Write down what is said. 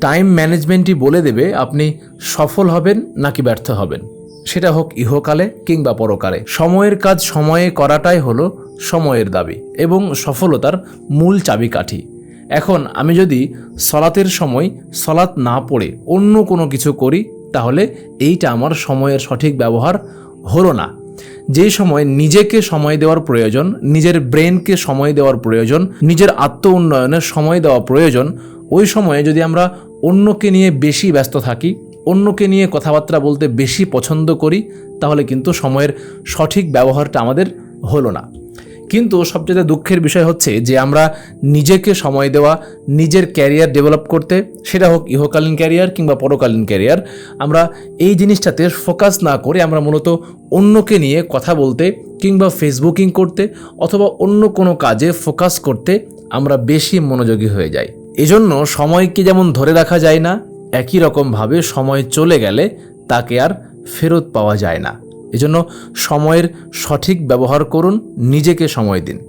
Time ম্যানেজমেন্টই বলে দেবে আপনি সফল হবেন নাকি ব্যর্থ হবেন। সেটা হোক ইহকালে কিংবা পরকালে। সময়ের কাজ সময়ে করাটাই হলো সময়ের দাবি এবং সফলতার মূল চাবিকাঠি। এখন আমি যদি সলাতের সময় সলাৎ না পড়ে অন্য কোনো কিছু করি, তাহলে এইটা আমার সময়ের সঠিক ব্যবহার হলো না। যে সময় নিজেকে সময় দেওয়ার প্রয়োজন, নিজের ব্রেনকে সময় দেওয়ার প্রয়োজন, নিজের আত্ম উন্নয়নে সময় দেওয়া প্রয়োজন ওই সময়ে যদি আমরা অন্যকে নিয়ে বেশি ব্যস্ত থাকি, অন্যকে নিয়ে কথাবার্তা বলতে বেশি পছন্দ করি, তাহলে কিন্তু সময়ের সঠিক ব্যবহারটা আমাদের হলো না। কিন্তু সবচেয়ে দুঃখের বিষয় হচ্ছে যে আমরা নিজেকে সময় দেওয়া, নিজের ক্যারিয়ার ডেভেলপ করতে, সেটা হোক ইহকালীন ক্যারিয়ার কিংবা পরকালীন ক্যারিয়ার, আমরা এই জিনিসটাতে ফোকাস না করে আমরা মূলত অন্যকে নিয়ে কথা বলতে কিংবা ফেসবুকিং করতে অথবা অন্য কোনো কাজে ফোকাস করতে আমরা বেশি মনোযোগী হয়ে যাই। এজন্য সময়কে যেমন ধরে রাখা যায় না, একই রকমভাবে সময় চলে গেলে তাকে আর ফেরত পাওয়া যায় না। এজন্য সময়ের সঠিক ব্যবহার করুন, নিজেকে সময় দিন।